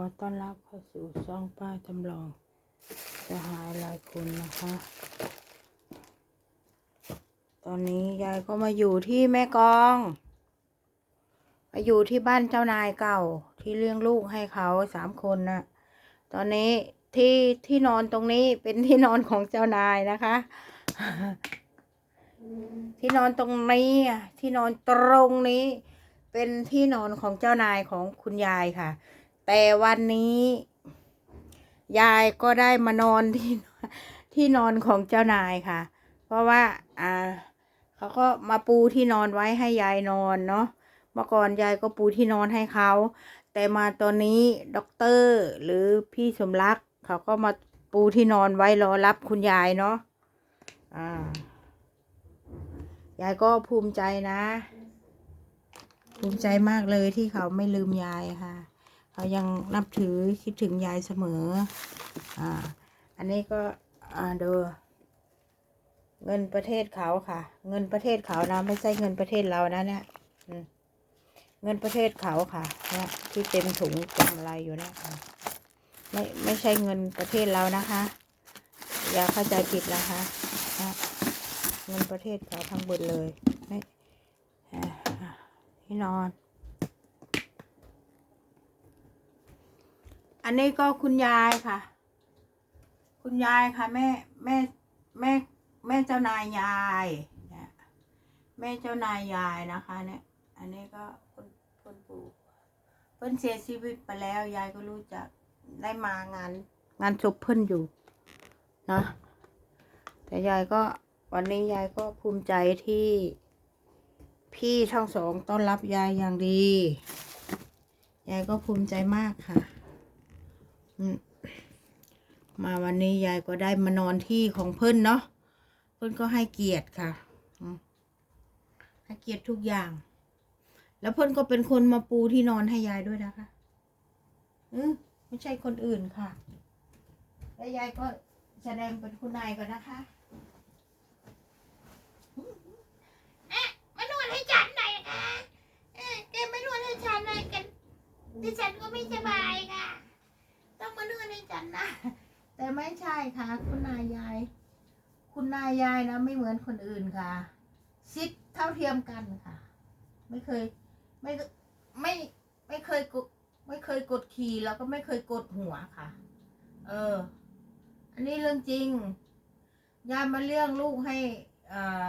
อต้อนรับเข้าสู่ช่องป้าจำลองสหายหลายคนนะคะ ตอนนี้ยายก็มาอยู่ที่แม่กองมาอยู่ที่บ้านเจ้านายเก่าที่เลี้ยงลูกให้เขาสามคนนะตอนนี้ที่ที่นอนตรงนี้เป็นที่นอนของเจ้านายนะคะ ที่นอนตรงนี้ที่นอนตรงนี้ เป็นที่นอนของเจ้านายของคุณยายค่ะ แต่วันนี้ ยายก็ได้มานอนที่ที่นอนของเจ้านายค่ะ เพราะว่า อ่าเขาก็มาปูที่นอนไว้ให้ยายนอนเนาะเมื่อก่อนยายก็ปูที่นอนให้เขา แต่มาตอนนี้ด็อกเตอร์หรือพี่สมรัก เขาก็มาปูที่นอนไว้รอรับคุณยายเนาะอ่ายายก็ภูมิใจนะ ภูมิใจมากเลยที่เขาไม่ลืมยายค่ะ ยังนับถือคิดถึงยายเสมอ อ่า อันนี้ก็ อ่าดูเงินประเทศเขาค่ะ เงินประเทศเขานะไม่ใช่เงินประเทศเรานะเนี่ยเงินประเทศเขาค่ะเนี่ยที่เต็มถุงกำอะไรอยู่เนะอะไม่ไม่ใช่เงินประเทศเรานะคะ อย่าเข้าใจผิดนะคะนะเงินประเทศเขาทั้งหมดเลยไม่ที่นอน อันนี้ก็คุณยายค่ะ คุณยายค่ะ แม่แม่แม่แม่เจ้านายยายเนี่ยแม่เจ้านายยายนะคะ เนี่ย อันนี้ก็คุณคุณปู่เพิ่นเสียชีวิตไปแล้ว ยายก็รู้จักได้มางาน งานศพเพิ่นอยู่นะแต่ยายก็วันนี้ยายก็ภูมิใจที่พี่ทั้งสองต้อนรับยายอย่างดี ยายก็ภูมิใจมากค่ะ มาวันนี้ยายก็ได้มานอนที่ของเพิ่นเนาะเพิ่นก็ให้เกียรติค่ะให้เกียรติทุกอย่าง แล้วเพิ่นก็เป็นคนมาปูที่นอนให้ยายด้วยนะคะอืมไม่ใช่คนอื่นค่ะ แล้วยายก็แสดงเป็นคุณนายก่อนนะคะมานวดให้ฉันหน่อยค่ะแกมานวดให้ฉันหน่อยกันดิฉันก็ไม่สบายค่ะ ต้องมานวดให้ฉันนะ แต่ไม่ใช่ค่ะ คุณนายยาย คุณนายยายนะไม่เหมือนคนอื่นค่ะซิดเท่าเทียมกันค่ะ ไม่เคย ไม่ไม่ไม่เคยกดไม่เคยกดขี่แล้วก็ไม่เคยกดหัวค่ะ เออ อันนี้เรื่องจริง ยายมาเลี้ยงลูกให้อ่า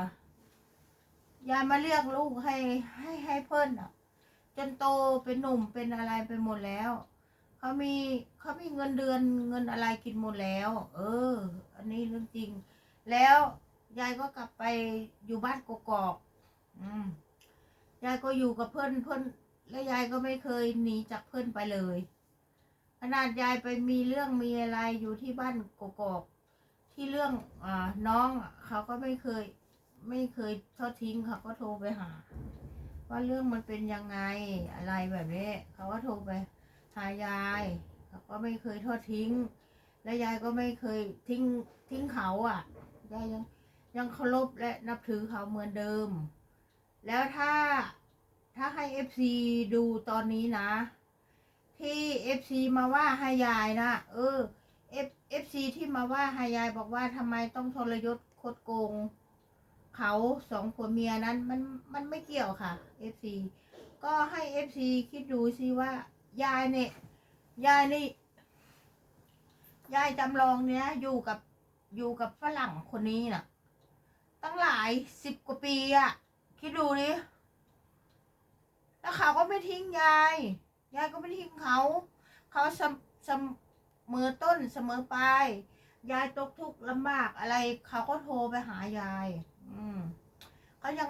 ยายมาเลี้ยงลูกให้ให้ให้เพิ่นอะ จนโตเป็นหนุ่มเป็นอะไรไปหมดแล้ว เขามีเขามีเงินเดือนเงินอะไรกินหมดแล้ว เออ อันนี้เรื่องจริง แล้วยายก็กลับไปอยู่บ้านกกอกอืมยายก็อยู่กับเพื่อนเพื่อนและยายก็ไม่เคยหนีจากเพื่อนไปเลย ขนาดยายไปมีเรื่องมีอะไรอยู่ที่บ้านกกอก ที่เรื่องอ่าน้องเขาก็ไม่เคย ไม่เคยทอดทิ้งเขาก็โทรไปหา ว่าเรื่องมันเป็นยังไงอะไรแบบนี้เขาก็โทรไป หายายเขาก็ไม่เคยทอดทิ้ง และยายก็ไม่เคยทิ้งทิ้งเขาอะยายยังยังเคารพและนับถือเขาเหมือนเดิม แล้วถ้าถ้าให้เอฟซีดูตอนนี้นะ ที่เอฟซีมาว่าให้ยายนะเออเอฟเอฟซีที่มาว่าให้ยายบอกว่าทำไมต้องทรยศคดโกงเขาสองผัวเมียนั้นมันมันไม่เกี่ยวค่ะเอฟซีก็ให้เอฟซีคิดดูสิว่า ยายเนี่ยยายนี่ ยายจำลองเนี้ยอยู่กับอยู่กับฝรั่งคนนี้น่ะ ตั้งหลายสิบกว่าปีอะคิดดูดิแล้วเขาก็ไม่ทิ้งยาย ยายก็ไม่ทิ้งเขา เขาเสมเสมอต้นเสมอปลายยายตกทุกข์ลำบากอะไร เขาก็โทรไปหายาย อืมเขายัง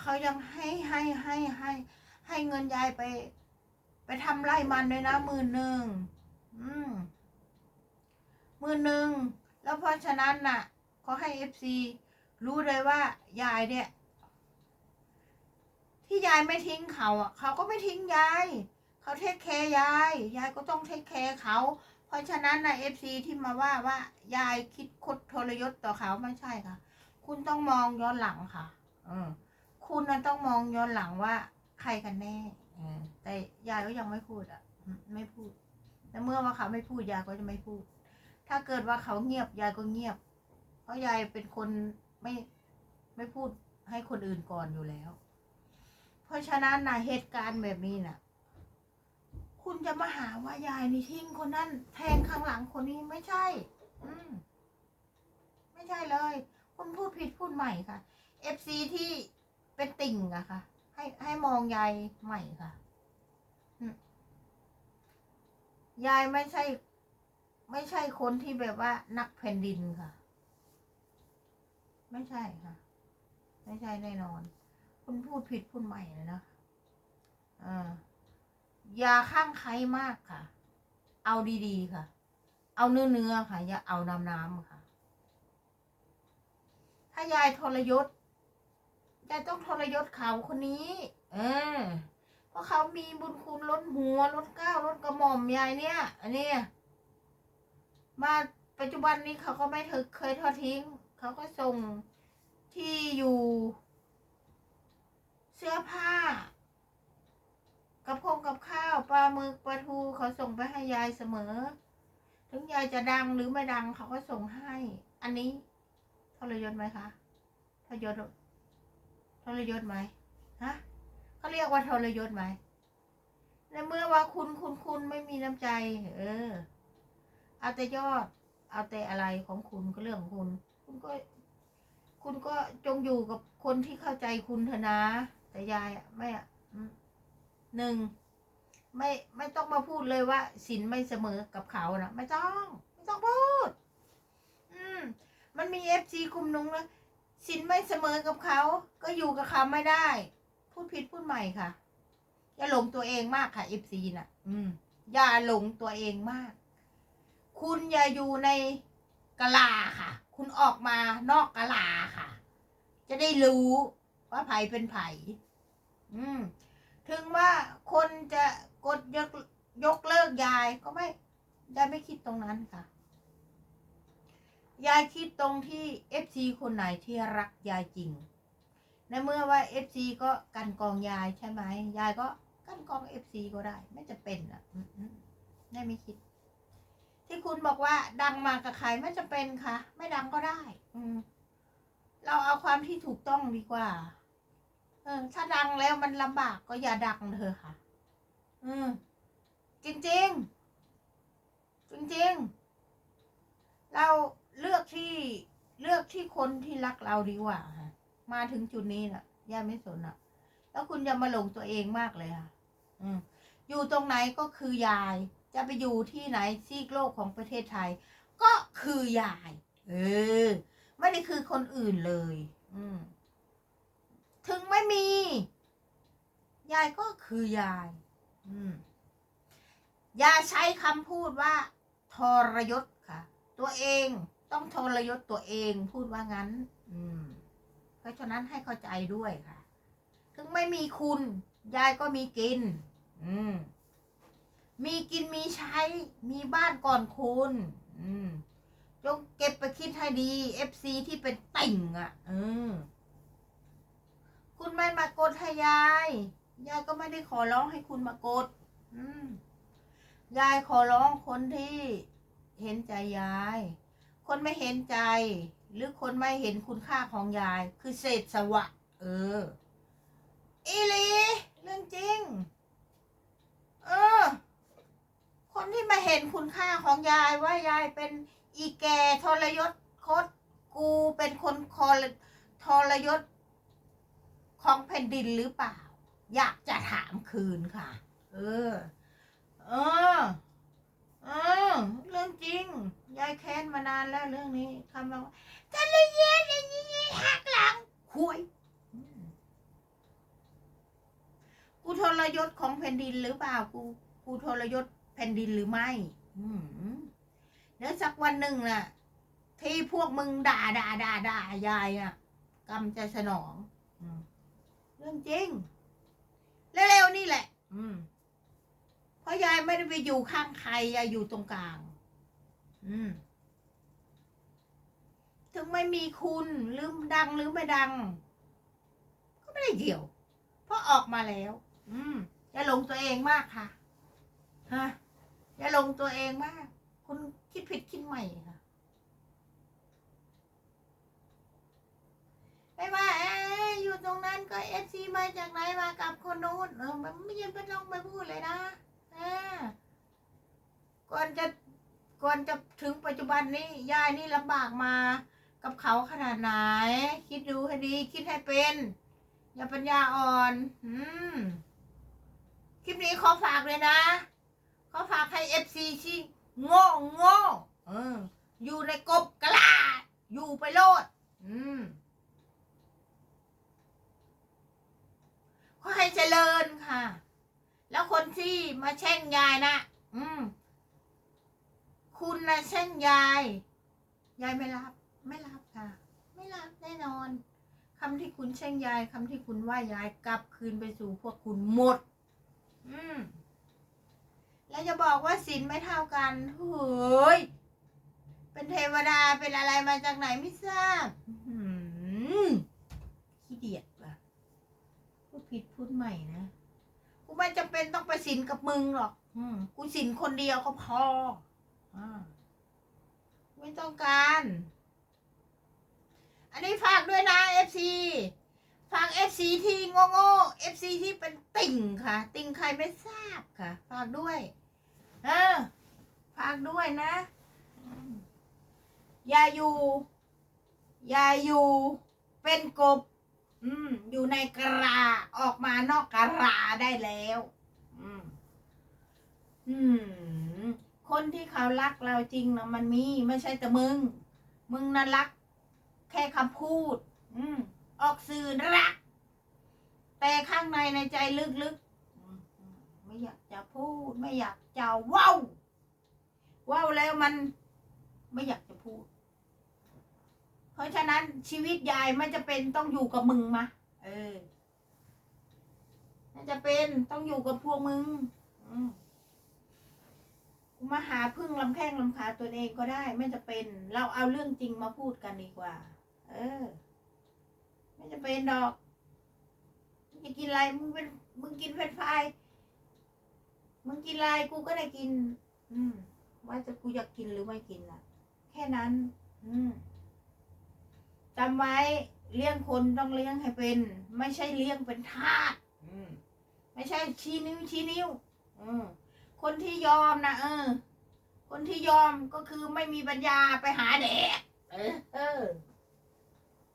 เขายังให้ให้ให้ให้ให้เงินยายไป ไปทำไร่มันด้วยนะมื่นหนึ่งอืมหมื่นหนึ่งแล้วเพราะฉะนั้นน่ะเขาให้เอฟซีรู้เลยว่ายายเนี่ย ที่ยายไม่ทิ้งเขาอะเขาก็ไม่ทิ้งยายเขาเทคแคร์ยายยายก็ต้องเทคแคร์เขาเพราะฉะนั้นนะเอฟซีที่มาว่าว่ายายคิดคดทรยศต่อเขาไม่ใช่ค่ะ คุณต้องมองย้อนหลังค่ะ เออ คุณนะต้องมองย้อนหลังว่า ใครกันแน่ แต่ยายก็ยังไม่พูดอะ ไม่พูดอแต่เมื่อว่าเขาไม่พูดยายก็จะไม่พูด ถ้าเกิดว่าเขาเงียบยายก็เงียบ เพราะยายเป็นคนไม่ไม่พูดให้คนอื่นก่อนอยู่แล้ว เพราะฉะนั้นนะเหตุการณ์แบบนี้น่ะ คุณจะมาหาว่ายายนี่ทิ้งคนนั้นแทงข้างหลังคนนี้ไม่ใช่ อืมไม่ใช่เลย คุณพูดผิดพูดใหม่ค่ะเอฟซีที่เป็นติ่งอะค่ะ ให้ให้มองยายใหม่ค่ะยายไม่ใช่ ไม่ใช่คนที่แบบว่านักแผ่นดินค่ะ ไม่ใช่ค่ะ ไม่ใช่แน่นอน คุณพูดผิดพูดใหม่เลยนะอ่าอย่าข้างใครมากค่ะ เอาดีๆค่ะ เอาเนื้อเนื้อๆค่ะ อย่าเอาน้ำน้ำๆค่ะ ถ้ายายทรยศ ยายต้องทรยศเขาคนนี้ เออ เพราะเขามีบุญคุณล้นหัวล้นเกล้าล้นกระหม่อมยายเนี่ย อันเนี้ยมาปัจจุบันนี้เขาก็ไม่เคยเคยทอดทิ้ง เขาก็ส่งที่อยู่ เสื้อผ้า กับพงกับข้าวปลาหมึกปลาทูเขาส่งไปให้ยายเสมอ ถึงยายจะดังหรือไม่ดังเขาก็ส่งให้ อันนี้ทรยศไหมคะทรยศท รยศไหมฮะเขาเรียกว่าทรยศไหมในเมื่อว่าคุณคุณคุณไม่มีน้ำใจ เออ เอาแต่ยอด เอาแต่อะไรของคุณก็เรื่องของคุณ คุณก็ คุณก็จงอยู่กับคนที่เข้าใจคุณเถอะนะ แต่ยายอะไม่อะหนึ่งไม่ไม่ต้องมาพูดเลยว่าสินไม่เสมอกับเขานะไม่ต้อง ไม่ต้องพูด อืม มันมีเอฟซีกลุ่มนึงนะ สินไม่เสมอกับเขา ก็อยู่กับเขาไม่ได้ พูดผิดพูดใหม่ค่ะ อย่าหลงตัวเองมากค่ะเอฟซีน่ะ อืม อย่าหลงตัวเองมาก คุณอย่าอยู่ในกะลาค่ะ คุณออกมานอกกะลาค่ะ จะได้รู้ว่าไผเป็นไผอืม ถึงว่าคนจะกดยกยกเลิกยายก็ไม่ยายไม่คิดตรงนั้นค่ะ ยายคิดตรงที่เอฟซีคนไหนที่รักยายจริง ในเมื่อว่าเอฟซีก็กันกองยายใช่ไหมยายก็กันกองเอฟซีก็ได้ ไม่จะเป็นอะอืมอืมแม่ไม่คิด ที่คุณบอกว่า ดังมากับใครไม่จะเป็นค่ะ ไม่ดังก็ได้ อืมเราเอาความที่ถูกต้องดีกว่า เออ ถ้าดังแล้วมันลำบากก็อย่าดังเธอะค่ะ อืมจริงจริงจริงๆ เรา เลือกที่เลือกที่คนที่รักเราดีกว่าค่ะ มาถึงจุดนี้น่ะย่าไม่สนอะ แล้วคุณอย่ามาหลงตัวเองมากเลยค่ะ อืม อยู่ตรงไหนก็คือยาย จะไปอยู่ที่ไหนซีกโลกของประเทศไทย ก็คือยาย เออ ไม่ได้คือคนอื่นเลย อืม ถึงไม่มี ยายก็คือยาย อืม อย่าใช้คำพูดว่า ทรยศค่ะ ตัวเอง ต้องทรยศตัวเองพูดว่างั้น อืม เพราะฉะนั้นให้เข้าใจด้วยค่ะ ถึงไม่มีคุณ ยายก็มีกิน อืม มีกินมีใช้ มีบ้านก่อนคุณ อืม จงเก็บไปคิดให้ดีเอฟซีที่เป็นติ่งอะเออคุณไม่มากดให้ยาย ยายก็ไม่ได้ขอร้องให้คุณมากด อืม ยายขอร้องคนที่เห็นใจยาย คนไม่เห็นใจ หรือคนไม่เห็นคุณค่าของยาย คือเศษสวะ เออ อีลี เรื่องจริง เออ คนที่มาเห็นคุณค่าของยายว่ายายเป็นอีแก่ทรยศคดกูเป็นคนคอทรยศของแผ่นดินหรือเปล่า อยากจะถามคืนค่ะ เออ เออ เออ เรื่องจริง ยายแค้นมานานแล้วเรื่องนี้คำว่าจะเลยเย็นอย่างนี้หักหลังคุยกูทรยศของแผ่นดินหรือเปล่ากูกูทรยศแผ่นดินหรือไม่อเดี๋ยวสักวันหนึ่งน่ะ ที่พวกมึงด่าด่าด่าด่ายายอะกรรมจะสนองอเรื่องจริงเร็วๆนี่แหละอืมเพราะยายไม่ได้ไปอยู่ข้างใครยายอยู่ตรงกลาง ถึงไม่มีคุณหรือดังหรือไม่ดัง ก็ไม่ได้เกี่ยว เพราะออกมาแล้ว อืมอย่าหลงตัวเองมากค่ะฮะอย่าลงตัวเองมาก คุณคิดผิดคิดใหม่ค่ะไม่ว่าเอ๊อยู่ตรงนั้นก็เอฟซีมาจากไหนมากับคนนู้นเออมันไม่ยังไม่ต้องไปพูดเลยนะเออก่อนจะ ก่อนจะถึงปัจจุบันนี้ยายนี่ลำบากมา กับเขาขนาดไหน คิดดูให้ดี คิดให้เป็น อย่าปัญญาอ่อน อืมคลิปนี้ขอฝากเลยนะ ขอฝากให้เอฟซีที่โง่โง่เออ อยู่ในกบกระลา อยู่ไปโลด อืมขอให้เจริญค่ะ แล้วคนที่มาแช่งยายนะ อืม คุณนะแช่งยาย ยายไม่รับ ไม่รับค่ะ ไม่รับแน่นอนคำที่คุณแช่งยายคำที่คุณว่ายายกลับคืนไปสู่พวกคุณหมด อืมแล้วจะบอกว่าศีลไม่เท่ากันเฮ้ยเป็นเทวดาเป็นอะไรมาจากไหนไม่ทราบขี้เดียดว่ะพูดผิดพูดใหม่นะกูไม่จำเป็นต้องไปสินกับมึงหรอก อืกูสินคนเดียวก็พอ ไม่ต้องการ อันนี้ฝากด้วยนะเอฟซีฝากเอฟซีที่โง่โง่เอฟซีที่เป็นติ่งค่ะ ติ่งใครไม่ทราบค่ะ ฝากด้วยเออฝากด้วยนะ อย่าอยู่ อย่าอยู่ เป็นกบ อืม อยู่ในกระลาออกมานอกกระลาได้แล้ว อืม อืม คนที่เขารักเราจริงนะมันมีไม่ใช่แต่มึง มึงน่ะรัก แค่คำพูด อืมออกสื่อรัก แต่ข้างในในใจลึกๆไม่อยากจะพูด ไม่อยากจะว้าเว้าแล้วมัน ไม่อยากจะพูด เพราะฉะนั้นชีวิตยายไม่จะเป็นต้องอยู่กับมึงมาเออน่จะเป็นต้องอยู่กับพวกมึง อืม มาหาพึ่งลำแข้งลำขาตัวเองก็ได้ไม่จะเป็น เราเอาเรื่องจริงมาพูดกันดีกว่า เออ ไม่จะเป็นดอกมึงจะกินอะไรมึงเป็นมึงกินเฟรนช์ฟรายมึงกินอะไรกูก็ได้กิน อืม ว่าจะกูอยากกินหรือไม่กินล่ะ แค่นั้น อืมจำไว้เลี้ยงคนต้องเลี้ยงให้เป็น ไม่ใช่เลี้ยงเป็นทาสอืมไม่ใช่ชี้นิ้วชี้นิ้ว อืม คนที่ยอมนะเออ คนที่ยอมก็คือไม่มีปัญญาไปหาเด็กเออ เออ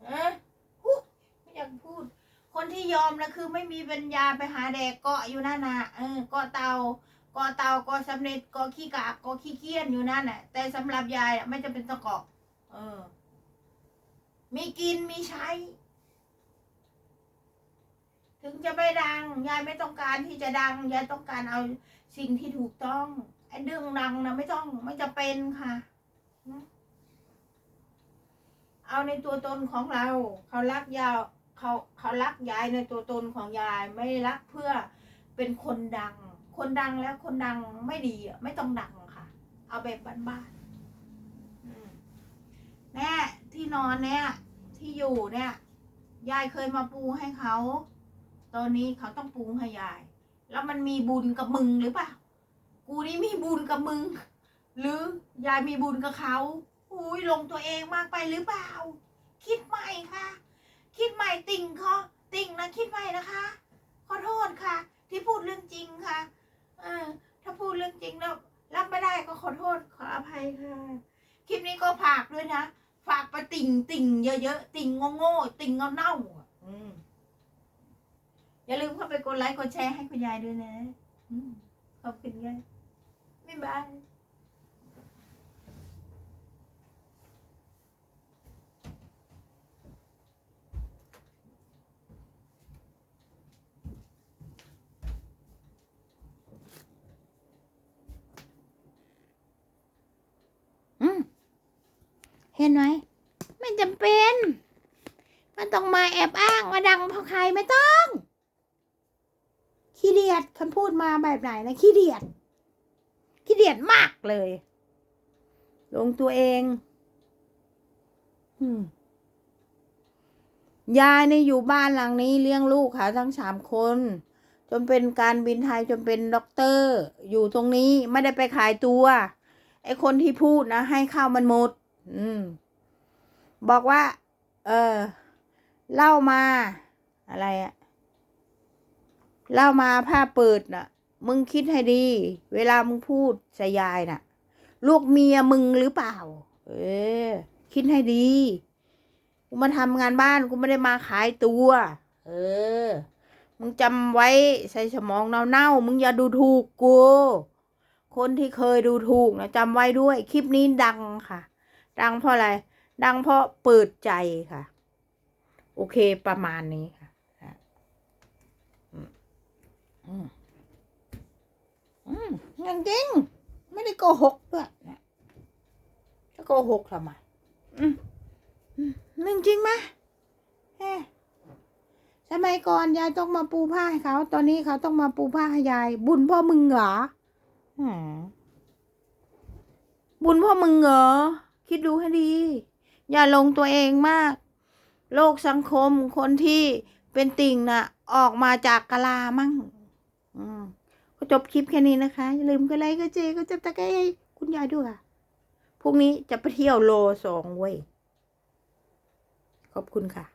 เออฮู้ไม่อยากพูด คนที่ยอมนะคือไม่มีปัญญาไปหาแดกเกาะอยู่นั่นนะเออเกาะเตาเกาะเตาเกาะสำเร็จเกาะขี้กากเกาะขี้เกียจอยู่นั่นน่ะ แต่สำหรับยายอะไม่จำเป็นต้องเกาะเออ มีกินมีใช้ ถึงจะไม่ดัง ยายไม่ต้องการที่จะดัง ยายต้องการเอา สิ่งที่ถูกต้อง ไอ้เรื่องดังนะไม่ต้องไม่จะเป็นค่ะ เอาในตัวตนของเรา เขารักยาวเขาเขารักยายในตัวตนของยายไม่รักเพื่อเป็นคนดัง คนดังแล้วคนดังไม่ดีไม่ต้องดังค่ะ เอาแบบบ้านๆแน่ที่นอนเนี่ย ที่อยู่เนี่ยยายเคยมาปูให้เขา ตอนนี้เขาต้องปูให้ยาย แล้วมันมีบุญกับมึงหรือเปล่ากูนี่มีบุญกับมึง หรือยายมีบุญกับเขาอุ้ยลงตัวเองมากไปหรือเปล่า คิดใหม่ค่ะ คิดใหม่ติ่งเขาติ่งนะคิดใหม่นะคะขอโทษค่ะ ที่พูดเรื่องจริงค่ะ เออ ถ้าพูดเรื่องจริงแล้วรับไม่ได้ก็ขอโทษขออภัยค่ะ คลิปนี้ก็ฝากด้วยนะ ฝากไปติ่งติ่งเยอะๆติ่งโง่ๆติ่งเน่าๆอะอืม อย่าลืมเข้าไปกดไลค์กดแชร์ให้คุณยายด้วยนะอขอบคุณยายบ๊ายบายเห็นไหมไม่จำเป็น มันต้องมาแอบอ้างมาดังเพราะใครไม่ต้อง เดียดคำพูดมาแบบไหนนะขี้เดียดขี้เดียดมากเลย ลงตัวเองยายในอยู่บ้านหลังนี้เลี้ยงลูกค่ะทั้งสามคนจจนเป็นการบินไทยจนเป็นด็อกเตอร์ อยู่ตรงนี้ไม่ได้ไปขายตัวไอคนที่พูดนะ ให้ข้าวมันหมด อืม บอกว่า เออเล่ามา อะไรอะ เล่ามาผ้าเปิดน่ะ มึงคิดให้ดี เวลามึงพูดสยายน่ะ ลูกเมียมึงหรือเปล่า เออ คิดให้ดี กูมาทำงานบ้านกูไม่ได้มาขายตัว เออ มึงจำไว้ใส่สมองเน่าๆมึงอย่าดูถูกกู คนที่เคยดูถูกนะจำไว้ด้วย คลิปนี้ดังค่ะ ดังเพราะอะไร ดังเพราะเปิดใจค่ะ โอเคประมาณนี้ค่ะอะอืม อืมอืมจริงๆไม่ได้โกหกด้วยนะจะโกหกทำไมอืมอืมเรื่งจริงไหมเอ๊ะสมัยก่อนยายต้องมาปูผ้าให้เขา ตอนนี้เขาต้องมาปูผ้าให้ยาย บุญพ่อมึงเหรออืมบุญพ่อมึงเหรอ คิดดูให้ดี อย่าลงตัวเองมาก โลกสังคมคนที่เป็นติ่งน่ะ ออกมาจากกะลามั่ง อืมก็จบคลิปแค่นี้นะคะ อย่าลืมกดไลค์กดเจก็จับตะไคร้ให้คุณยายด้วยค่ะพรุ่งนี้จะไปเที่ยวโลสองเว้ย ขอบคุณค่ะ